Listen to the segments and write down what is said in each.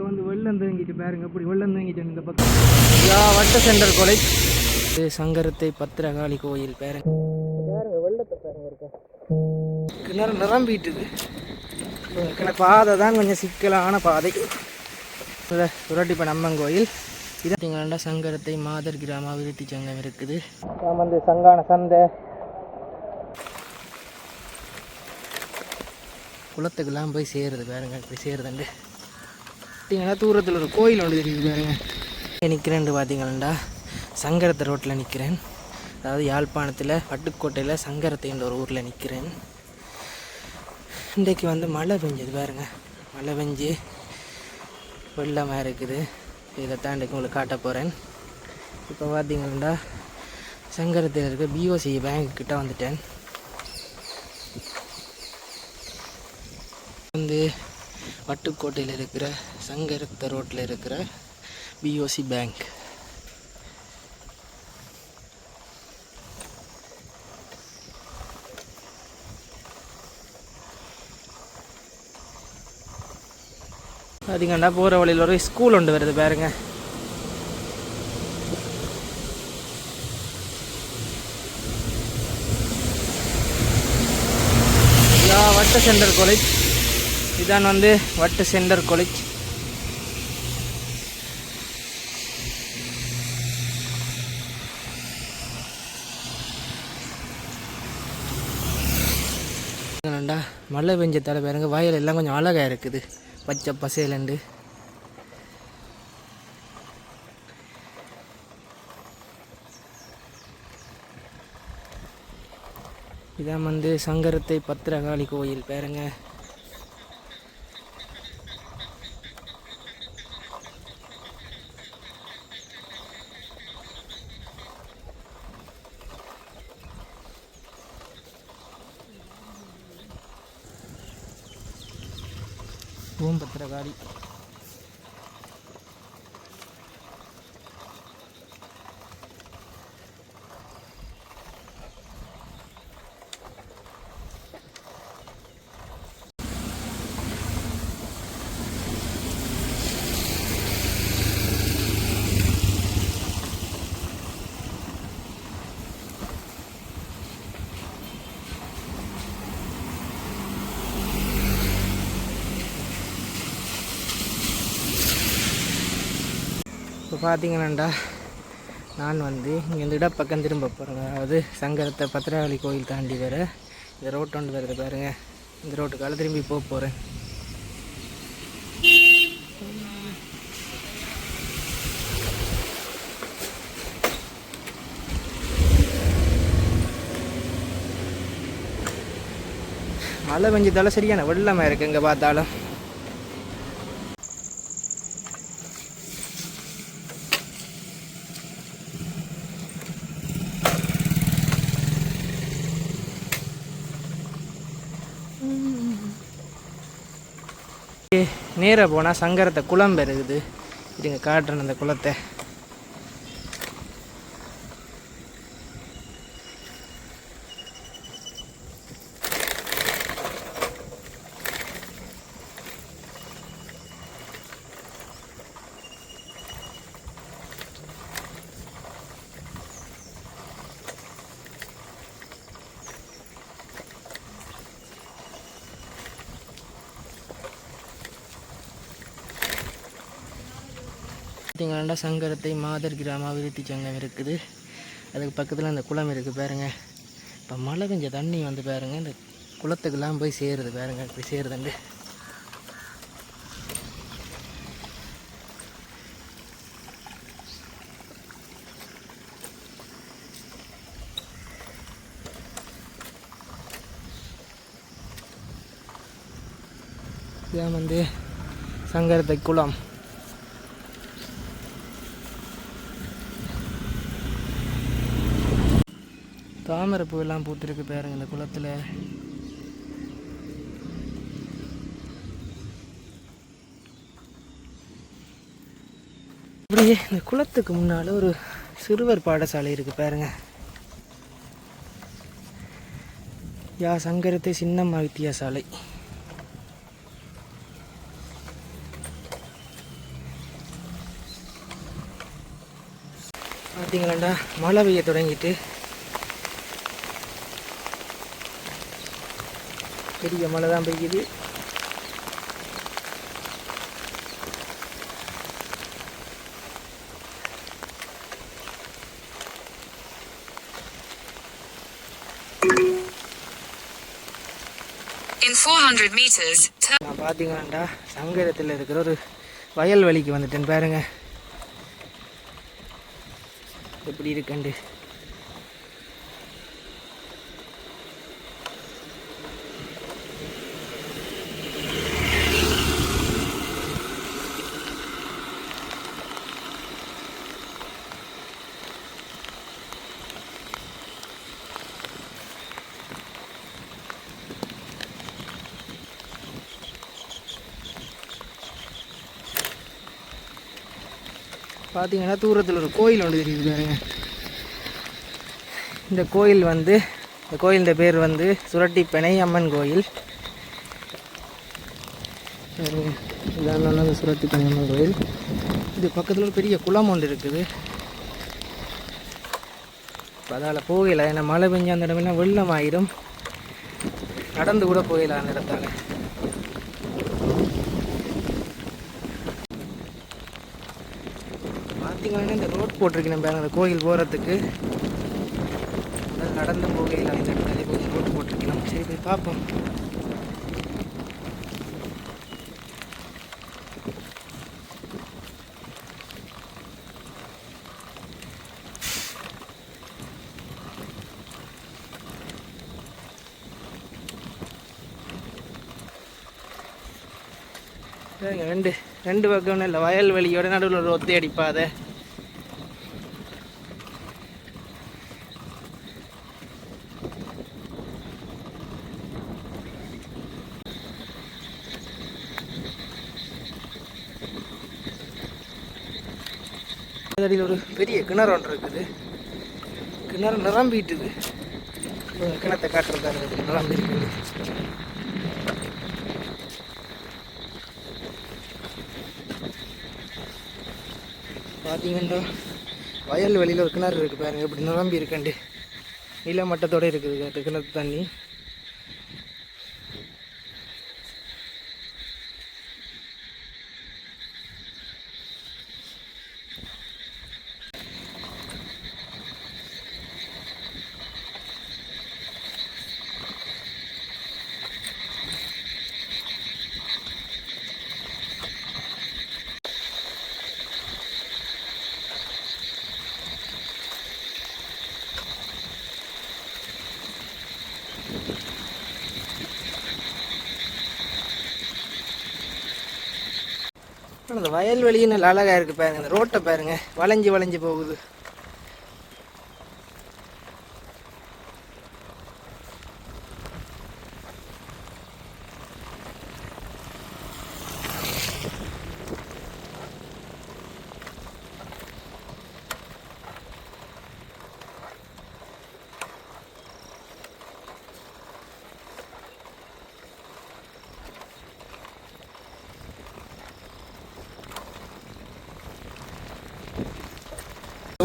பக்கம் வந்து வெள்ளம் தேங்கிட்டு பாருங்க இப்படி வெள்ளம் தேங்கிட்டு இந்த பக்கம். யா வட்ட சென்டர் இது சங்கரத்தை பத்திரகாளி கோயில் பாருங்க பாருங்க வெள்ளத்தை பாருங்க இருக்க கிணறு நிரம்பிட்டுது. கிணறு பாதை தான் கொஞ்சம் சிக்கலான பாதை. சுரட்டிப்பன் அம்மன் கோயில். இது பார்த்தீங்கன்னா சங்கரத்தை மாதர் கிராம அபிவிருத்தி சங்கம் இருக்குது. வந்து சங்கான சந்தை. குளத்துக்கெல்லாம் போய் சேருது பாருங்க போய் சேருதுண்டு. பார்த்தீங்கன்னா தூரத்தில் ஒரு கோயில் ஒன்று தெரியுது பாருங்க. நிற்கிறேன் பார்த்தீங்களா சங்கரத்தை ரோட்டில் நிற்கிறேன் அதாவது யாழ்ப்பாணத்தில் வட்டுக்கோட்டையில் சங்கரத்தைன்ற ஒரு ஊரில் நிற்கிறேன் இன்றைக்கு வந்து மழை பெஞ்சது பாருங்க. மழை பெஞ்சு வெள்ளமாக இருக்குது. இதை இன்றைக்கு உங்களுக்கு காட்ட போகிறேன் இப்போ பார்த்தீங்கன்னா சங்கரத்தில் இருக்க பிஓசி பேங்க் கிட்ட வந்துட்டேன். வந்து பட்டுக்கோட்டையில் இருக்கிற சங்கரத்த ரோட்டில் இருக்கிற பிஓசி பேங்க் அதிகண்டா போகிற வழியில் ஒரு ஸ்கூல் ஒன்று வருது பாருங்க. வட்ட சென்டர் காலேஜ் இதான் வந்து வட்ட சென்டர் காலேஜ் என்னடா மழை பெஞ்சத்தால பாருங்க வயல் எல்லாம் கொஞ்சம் அழகாக இருக்குது. பச்சை பசேலண்டு இதான் வந்து சங்கரத்தை பத்திரகாளி கோயில் பேருங்க. ஓம் பத்திரகாளி இப்போ பார்த்தீங்கன்னாண்டா நான் வந்து இங்கே இந்த இடப்பக்கம் திரும்ப போகிறேன் அதாவது சங்கரத்தை பத்திரகாளி கோயில் தாண்டி வேற இந்த ரோட்டு ஒன்று வருது பாருங்கள் இந்த ரோட்டுக்கால திரும்பி போக போகிறேன் மழை பெஞ்சதால சரியான வெள்ளமாக இருக்குது இங்கே பார்த்தாலும். நேராக போனால் சங்கரத்தை குளம் பெறுகுது இருங்க காட்டுறேன் அந்த குளத்தை. பார்த்தீங்கன்னா சங்கரத்தை மாதர் கிராம அபிவிருத்தி சங்கம் இருக்குது. அதுக்கு பக்கத்தில் அந்த குளம் இருக்குது பாருங்கள் இப்போ மழை பெஞ்ச தண்ணி வந்து பாருங்க இந்த குளத்துக்கெல்லாம் போய் சேருது பாருங்கள் இப்படி சேருதுண்டு. இதான் வந்து சங்கரத்தை குளம். தாமரை பூவெல்லாம் பூத்துருக்கு பாருங்க இந்த குளத்தில். அப்படியே இந்த குளத்துக்கு முன்னால் ஒரு சிறுவர் பாடசாலை இருக்குது பாருங்க. யா சங்கரத்தை சின்னம்மா வித்தியாசாலை பார்த்தீங்களாண்டா மழை பெய்ய தொடங்கிட்டு பெரிய மழை தான் பெய்யுது. In 400 meters, turn நான் பார்த்தீங்களாண்டா சங்கரத்தில் இருக்கிற ஒரு வயல்வெளிக்கு வந்துட்டேன் பாருங்க. எப்படி இருக்குண்டு பார்த்தீங்கன்னா தூரத்தில் ஒரு கோயில் ஒன்று தெரியுது பாருங்க. இந்த கோயில் வந்து இந்த கோயிலின் பேர் வந்து சுரட்டிப்பனை அம்மன் கோயில். பாருங்க, இதான் வந்து சுரட்டிப்பனை அம்மன் கோயில். இது பக்கத்தில் ஒரு பெரிய குளம் ஒன்று இருக்குது. அதால் போகல. ஏன்னா மழை பெஞ்ச அந்த இடமெல்லாம் வெள்ளம் ஆயிரும் நடந்து கூட போகல அந்த இடத்தால பார்த்தீங்கன்னா இந்த ரோட் போட்டிருக்கேன் பாருங்க அந்த கோயில் போகிறதுக்கு நடந்து போகையில் அந்த இடத்துல கொஞ்சம் ரோட் போட்டிருக்கலாம் சரி போய் பார்ப்போம். ரெண்டு ரெண்டு பக்கம் இல்லை வயல்வெளியோட நடுவில் ஒரு ஒத்தை அடியில் ஒரு பெரிய கிணறு ஒன்று இருக்குது. கிணறு நிரம்பிட்டுது. கிணத்தை கிணத்தை காட்டுறதாரு நிரம்பி இருக்குது பார்த்தீங்கன்னா வயல் வெளியில் ஒரு கிணறு இருக்குது பாருங்க. இப்படி நிரம்பி இருக்கண்டு நிலமட்டத்தோடு இருக்குது அந்த கிணத்து தண்ணி. அந்த வயல்வெளியும் நல்லா அழகாக இருக்குது பாருங்க. இந்த ரோட்டை பாருங்க. வளைஞ்சு வளைஞ்சு போகுது.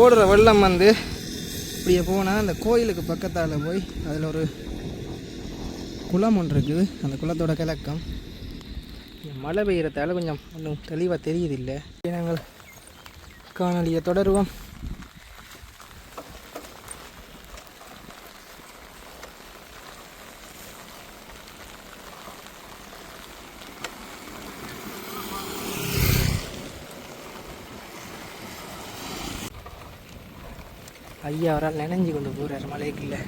ஓடுற வெள்ளம் வந்து இப்படியே போனால் அந்த கோயிலுக்கு பக்கத்தால் போய் அதில் ஒரு குளம் ஒன்று இருக்குது. அந்த குளத்தோட கிழக்கம். மழை பெய்கிறதால கொஞ்சம் ஒன்றும் தெளிவாக தெரியுது இல்லை நாங்கள் காணொலியை தொடருவோம். ஐயா அவரால் நினைஞ்சு கொண்டு போகிறார் மலைக்குள்ளே.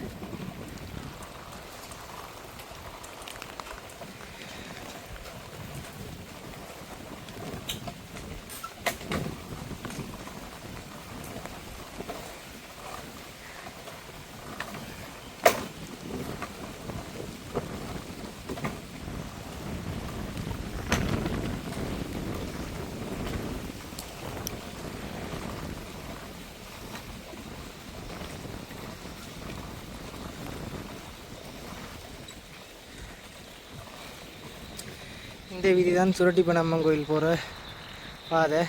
இந்த வீதி தான் சுரட்டி பண்ணம்மன் கோயில் போகிற பாதை.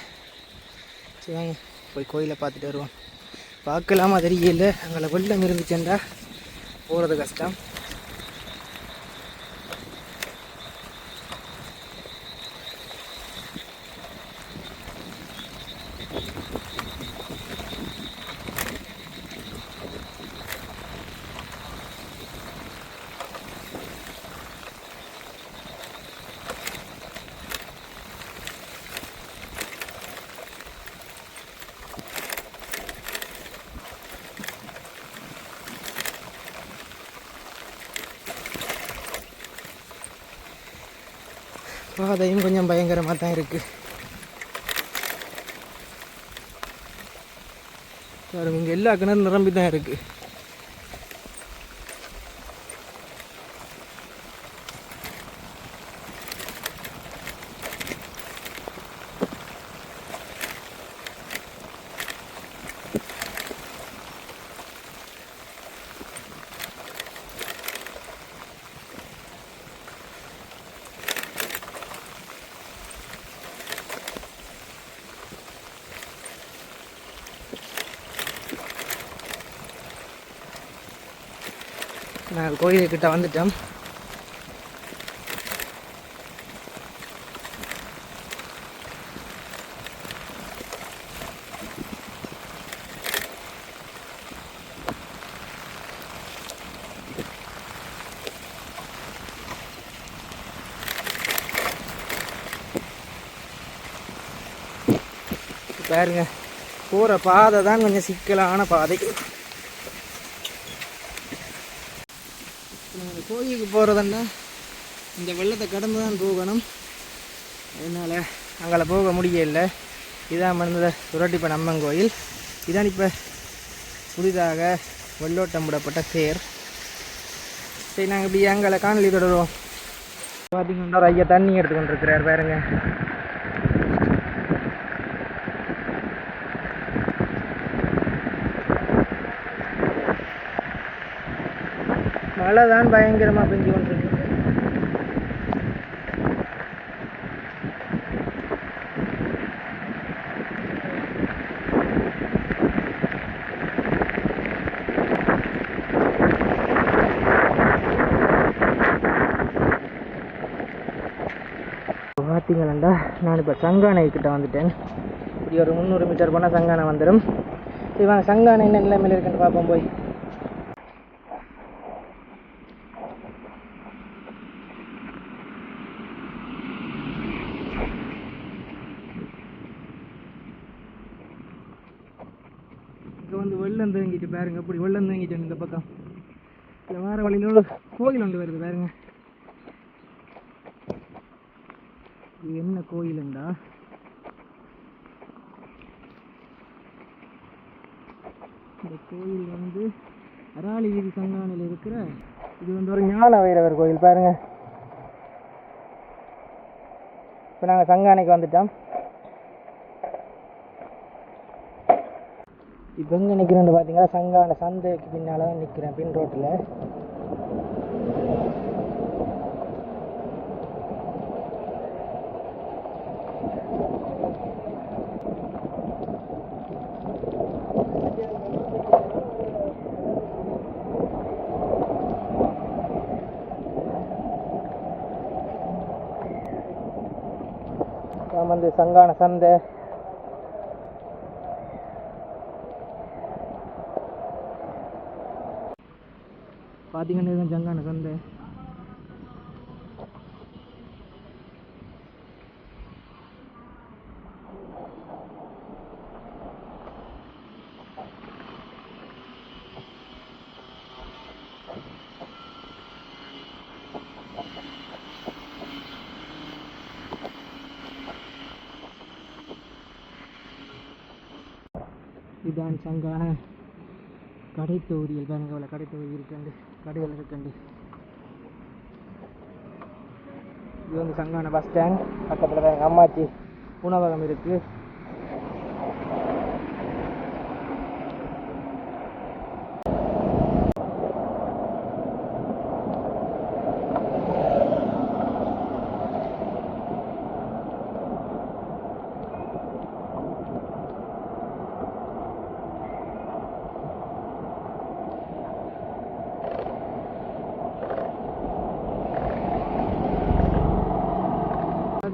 சரி வாங்க போய் கோயிலை பார்த்துட்டு வருவோம். பார்க்கலாமா? தெரியல. அங்கே வெள்ளம் இருந்துச்சுண்டா போகிறது கஷ்டம். பாதையும் கொஞ்சம் பயங்கரமாக தான் இருக்குது பாருங்க இங்கே எல்லா கிணறு நிரம்பி தான் இருக்குது கோயிலுக்கிட்ட வந்துட்டோம். பாருங்க போகிற பாதை தான் கொஞ்சம் சிக்கலான பாதை நாங்கள் கோயிலுக்கு போகிறதுன்னா இந்த வெள்ளத்தை கடந்து தான் போகணும். அதனால் அங்கே போக முடியல. இதான் மருந்த சுரட்டிப்பன் அம்மன் கோயில். இதான் இப்போ புதிதாக வெள்ளோட்டம் விடப்பட்ட தேர். சரி நாங்கள் இப்படி எங்களை காணொலி தொடருவோம். பார்த்தீங்கன்னா ஐயா தண்ணி எடுத்துக்கொண்டு இருக்கிறார் மழை தான் பயங்கரமாக பெஞ்சு கொண்டிருக்கு. பார்த்தீங்களா நான் இப்போ சங்கானை கிட்ட வந்துட்டேன். இப்படி ஒரு முந்நூறு மீட்டர் போனால் சங்கானை வந்துடும் சரி வாங்க சங்கானை என்ன நிலைமையில் இருக்குன்னு பார்ப்போம் போய். இங்கே வந்து வெள்ளம் தேங்கிட்டு பாருங்க. அப்படி வெள்ளம் தேங்கிட்டு இந்த பக்கம்? இந்த வார வழியில் கோயில் ஒன்று வருது பாருங்க. இது என்ன கோயிலுண்டா இந்த கோயில் வந்து அராளி வீதி சங்கானில் இருக்கிற இது வந்து ஒரு ஞான வைரவர் கோயில் பாருங்க. இப்போ நாங்கள் சங்கானைக்கு வந்துட்டோம். இப்போ எங்கே நிற்கிறேன்னு பார்த்தீங்கன்னா சங்கான சந்தைக்கு பின்னால் தான் நிற்கிறேன் பின் ரோட்டில். நான் வந்து சங்கான சந்தை பார்த்தீங்கன்னா இதுதான் சங்கான சந்தை இதான் சங்கான கடை தொகுதியில் பாருங்க அவ்வளோ கடை தொகுதி இருக்கண்டு. கடைகள் இருக்கண்டு. இது வந்து சங்கான பஸ் ஸ்டாண்ட் பக்கத்தில் எங்கள் அம்மாச்சி உணவகம் இருக்குது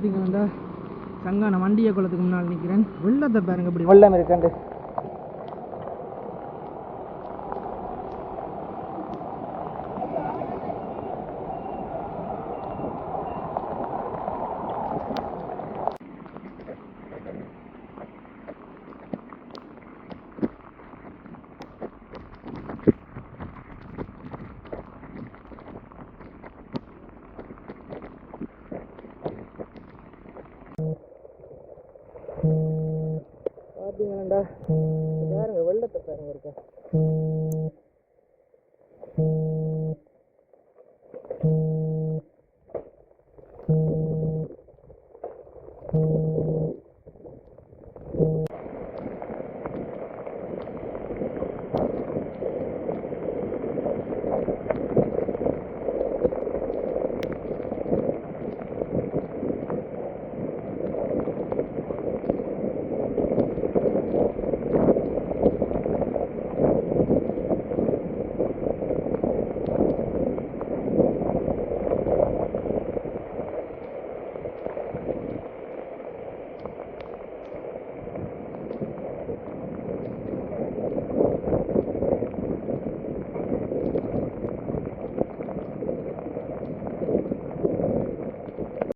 பார்த்தீங்கன்னா சங்கான வண்டிய குளத்துக்கு முன்னால் நிற்கிறேன் வெள்ளத்தை பாருங்க இப்படி. வெள்ளம் இருக்காண்டு பார்த்தீங்களாண்டா பாருங்க வெள்ளத்தை பாருங்க இருக்க